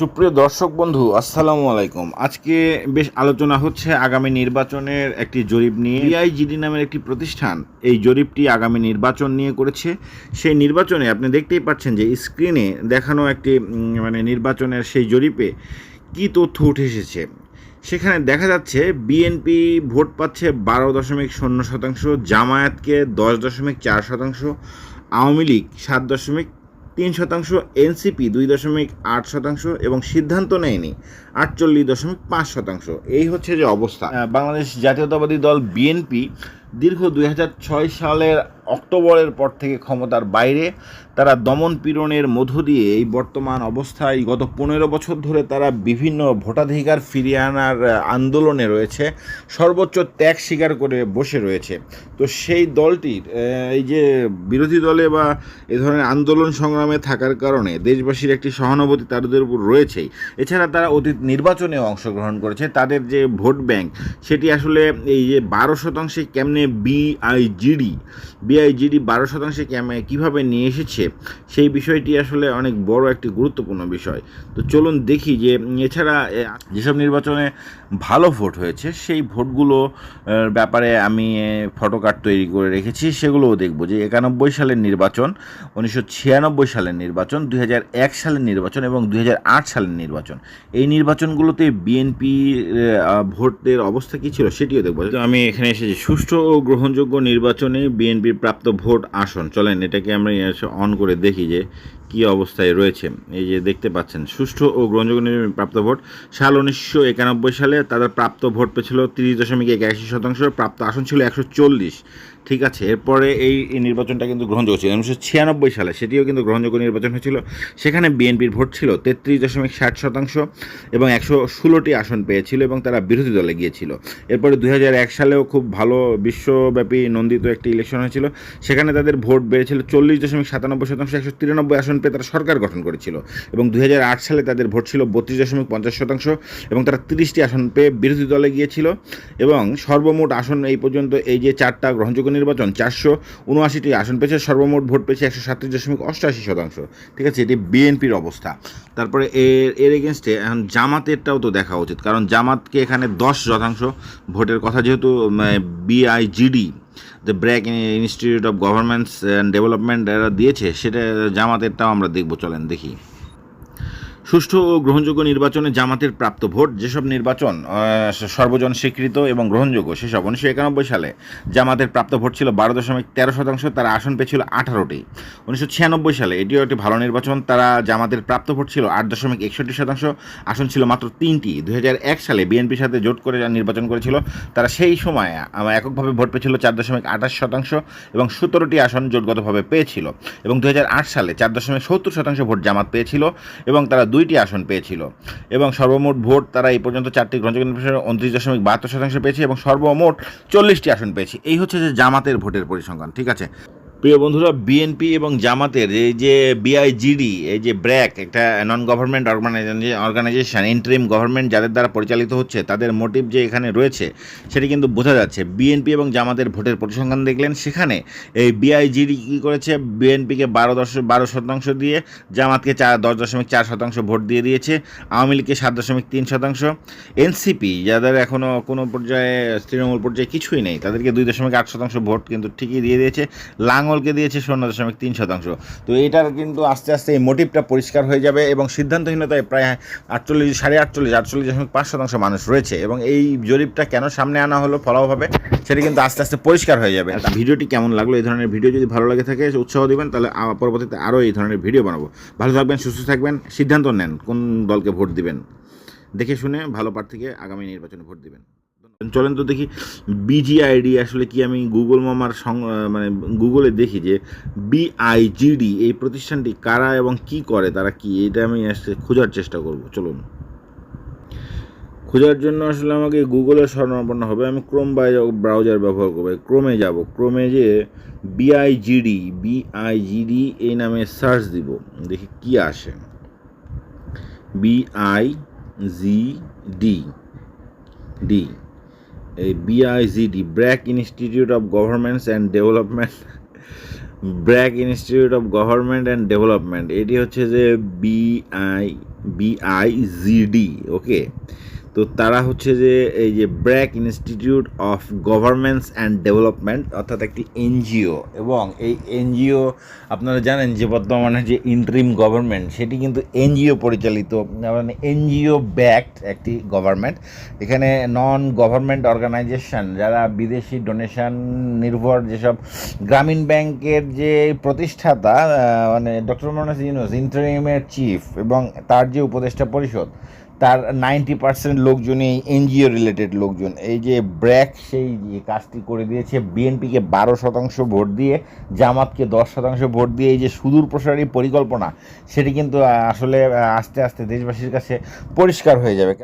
সুপ্রিয় দর্শক বন্ধু, আসসালামু আলাইকুম। আজকে বেশ আলোচনা হচ্ছে আগামী নির্বাচনের একটি জরিপ নিয়ে। বিআইজিডি নামের একটি প্রতিষ্ঠান এই জরিপটি আগামী নির্বাচন নিয়ে করেছে। সেই নির্বাচনে আপনি দেখতেই পাচ্ছেন যে স্ক্রিনে দেখানো একটি মানে নির্বাচনের সেই জরিপে কি তথ্য উঠে এসেছে। সেখানে দেখা যাচ্ছে বিএনপি ভোট পাচ্ছে বারো দশমিক শূন্য শতাংশ, জামায়াতকে দশ দশমিক চার শতাংশ, আওয়ামী লীগ সাত দশমিক তিন শতাংশ এনসিপি, দুই দশমিক আট শতাংশ এবং সিদ্ধান্ত নেয়নি, আটচল্লিশ দশমিক পাঁচ শতাংশ। এই হচ্ছে যে অবস্থা। বাংলাদেশ জাতীয়তাবাদী দল, বিএনপি দীর্ঘ দুই সালের অক্টোবরের পর থেকে ক্ষমতার বাইরে, তারা দমন পীড়নের মধ্য দিয়ে এই বর্তমান অবস্থায় গত পনেরো বছর ধরে তারা বিভিন্ন ভোটাধিকার ফিরিয়ে আনার আন্দোলনে রয়েছে। সর্বোচ্চ ত্যাগ স্বীকার করে বসে রয়েছে। তো সেই দলটির এই যে বিরোধী দলে বা এ ধরনের আন্দোলন সংগ্রামে থাকার কারণে দেশবাসীর একটি সহানুভূতি তাদের উপর রয়েছেই। এছাড়া তারা অতীত নির্বাচনেও অংশগ্রহণ করেছে। তাদের যে ভোট ব্যাংক, সেটি আসলে এই যে বারো শতাংশে কেমনে বিআইজিডি বিআইজিডি বারো শতাংশে কেমনে কীভাবে নিয়ে এসেছে, সেই বিষয়টি আসলে অনেক বড় একটি গুরুত্বপূর্ণ বিষয়। তো চলুন দেখি যে, এছাড়া যেসব নির্বাচনে ভালো ভোট হয়েছে, সেই ভোটগুলো ব্যাপারে আমি ফটো কার্ড তৈরি করে রেখেছি, সেগুলোও দেখব যে একানব্বই সালের নির্বাচন, উনিশশো ছিয়ানব্বই সালের নির্বাচন, দুই সালের নির্বাচন এবং দুই হাজার আট সালের নির্বাচন। এই নির্বাচনগুলোতে বিএনপি ভোটের অবস্থা কী ছিল সেটিও দেখব। আমি এখানে এসেছি, সুষ্ঠু ও গ্রহণযোগ্য নির্বাচনে বিএনপির প্রাপ্ত ভোট আসন। চলেন, এটাকে আমরা অন করে দেখি যে কী অবস্থায় রয়েছে। এই যে দেখতে পাচ্ছেন, সুষ্ঠু ও গ্রহণযোগ্য প্রাপ্ত ভোট। সাল উনিশশো একানব্বই সালে তাদের প্রাপ্ত ভোট পেয়েছিল তিরিশ দশমিক একাশি শতাংশ, প্রাপ্ত আসন ছিল একশো চল্লিশ। ঠিক আছে, এরপরে এই নির্বাচনটা কিন্তু গ্রহণযোগ্য ছিল। উনিশশো ছিয়ানব্বই সালে সেটিও কিন্তু গ্রহণযোগ্য নির্বাচন হয়েছিল। সেখানে বিএনপির ভোট ছিল তেত্রিশ দশমিক ষাট শতাংশ এবং একশো ষোলোটি আসন পেয়েছিল এবং তারা বিরোধী দলে গিয়েছিল। এরপরে দুই সালেও খুব ভালো বিশ্বব্যাপী নন্দিত একটি ইলেকশন হয়েছিল। সেখানে তাদের ভোট বেড়েছিল চল্লিশ দশমিক সাতানব্বই শতাংশ, একশো তিরানব্বই আসন পেয়ে তারা সরকার গঠন করেছিল। এবং দুই হাজার আট সালে তাদের ভোট ছিল বত্রিশ দশমিক পঞ্চাশ শতাংশ এবং তারা তিরিশটি আসন পেয়ে বিরোধী দলে গিয়েছিল। এবং সর্বমোট আসন এই পর্যন্ত এই যে চারটা গ্রহণযোগ্য নির্বাচন, চারশো উনআশিটি আসন পেয়েছে, সর্বমোট ভোট পেয়েছে একশো সাতত্রিশ দশমিক অষ্টআশি শতাংশ। ঠিক আছে, এটি বিএনপির অবস্থা। তারপরে এর এর এগেনস্টে এখন জামাতেরটাও তো দেখা উচিত, কারণ জামাতকে এখানে দশ শতাংশ ভোটের কথা যেহেতু বিআইজিডি যে BRAC institute of governments and development এরা দিয়েছে, সেটা জামাতেরটাও আমরা দেখব, চলেন দেখি। সুষ্ঠু ও গ্রহণযোগ্য নির্বাচনে জামাতের প্রাপ্ত ভোট, যেসব নির্বাচন সর্বজন স্বীকৃত এবং গ্রহণযোগ্য, সেসব উনিশশো একানব্বই সালে জামাতের প্রাপ্ত ভোট ছিল বারো দশমিক তেরো শতাংশ, তারা আসন পেয়েছিল আঠারোটি। উনিশশো ছিয়ানব্বই সালে এটিও একটি ভালো নির্বাচন, তারা জামাতের প্রাপ্ত ভোট ছিল আট দশমিক একষট্টি শতাংশ, আসন ছিল মাত্র তিনটি। দুই এক সালে বিএনপির সাথে জোট করে যারা নির্বাচন করেছিল, তারা সেই সময় এককভাবে ভোট পেয়েছিল চার দশমিক আঠাশ শতাংশ এবং সতেরোটি আসন জোটগতভাবে পেয়েছিল। এবং দু হাজার আট সালে চার দশমিক সত্তর শতাংশ ভোট জামাত পেয়েছিল এবং তারা দুইটি আসন পেয়েছিল। এবং সর্বমোট ভোট তারা এই পর্যন্ত চারটি নির্বাচনে উনত্রিশ দশমিক বাহাত্তর শতাংশ পেয়েছে এবং সর্বমোট চল্লিশটি আসন পেয়েছে। এই হচ্ছে যে জামাতের ভোটের পরিসংখ্যান, ঠিক আছে? প্রিয় বন্ধুরা বিএনপি এবং জামাতের এই যে বিআইজিডি এই যে ব্র্যাক একটা non government organisation interim government যাদের দ্বারা পরিচালিত হচ্ছে, তাদের মোটিভ যে এখানে রয়েছে, সেটি কিন্তু বোঝা যাচ্ছে। বিএনপি এবং জামাতের ভোটের পরিসংখ্যান দেখলেন, সেখানে এই বিআইজিডি কী করেছে? বিএনপিকে বারো দশ, বারো শতাংশ দিয়ে, জামাতকে চার, দশ দশমিক চার শতাংশ ভোট দিয়ে দিয়েছে, আওয়ামী লীগকে সাত দশমিক তিন শতাংশ। এনসিপি যাদের এখনও কোনো পর্যায়ে, তৃণমূল পর্যায়ে কিছুই নেই, তাদেরকে দুই দশমিক আট শতাংশ ভোট কিন্তু ঠিকই দিয়ে দিয়েছে। লাঙ্গলকে দিয়েছে শূন্য দশমিক তিন শতাংশ। তো এটার কিন্তু আস্তে আস্তে এই মোটিভটা পরিষ্কার হয়ে যাবে এবং সিদ্ধান্তহীনতায় প্রায় আটচল্লিশ, সাড়ে আটচল্লিশ আটচল্লিশ দশমিক পাঁচ শতাংশ মানুষ রয়েছে এবং এই জরিপটা কেন সামনে আনা হলো ফলাভাবে সেটা কিন্তু আস্তে আস্তে পরিষ্কার হয়ে যাবে। ভিডিওটি কেমন লাগল? এই ধরনের ভিডিও যদি ভালো লাগে থাকে, উৎসাহ দিবেন, তাহলে পরবর্তীতে আরও এই ধরনের ভিডিও বানাবো। ভালো থাকবেন, সুস্থ থাকবেন, সিদ্ধান্ত নেন কোন দলকে ভোট দিবেন। দেখে শুনে ভালো প্রার্থীকে আগামী নির্বাচনে ভোট দিবেন। চলেন তো দেখি বিজিআইডি আসলে কি আমি গুগল মামার মানে গুগলে দেখি যে বিআইজিডি এই প্রতিষ্ঠানটি কারা এবং কি করে, তারা কি? এটা আমি আসলে খোঁজার চেষ্টা করব, চলুন। খোঁজার জন্য আসলে আমাকে গুগলে শরণাপন্ন হবে। আমি ক্রোম ব্রাউজার ব্যবহার করব। ক্রোমে যাব। ক্রোমে যে বিআইজিডি বিআইজিডি এই নামে সার্চ দিব। দেখি কি আসে। বিআই জি ডি ডি এই BIGD BRAC institute of governments and development BRAC institute of government and development এটি হচ্ছে যে বিআই বিআইজিডি ওকে তো তারা হচ্ছে যে এই যে BRAC institute of governments and development, অর্থাৎ একটি এনজিও, এবং এই এনজিও আপনারা জানেন যে বর্তমানে যে ইন্টারিম গভর্নমেন্ট, সেটি কিন্তু এনজিও পরিচালিত মানে এনজিও ব্যাকড একটি গভর্নমেন্ট। এখানে নন গভর্নমেন্ট অর্গানাইজেশন, যারা বিদেশি ডোনেশন নির্ভর যেসব গ্রামীণ ব্যাংকের যে প্রতিষ্ঠাতা মানে ডক্টর মোহাম্মদ ইউনুস, ইন্টারিমের চিফ, এবং তার যে উপদেষ্টা পরিষদ তার নাইনটি পার্সেন্ট লোকজনই এনজিও রিলেটেড লোকজন। এই যে ব্র্যাক সেই যে কাজটি করে দিয়েছে বিএনপিকে বারো শতাংশ ভোট দিয়ে, জামাতকে দশ শতাংশ ভোট দিয়ে, এই যে সুদূর প্রসারী পরিকল্পনা, সেটি কিন্তু আসলে আস্তে আস্তে দেশবাসীর কাছে পরিষ্কার হয়ে যাবে।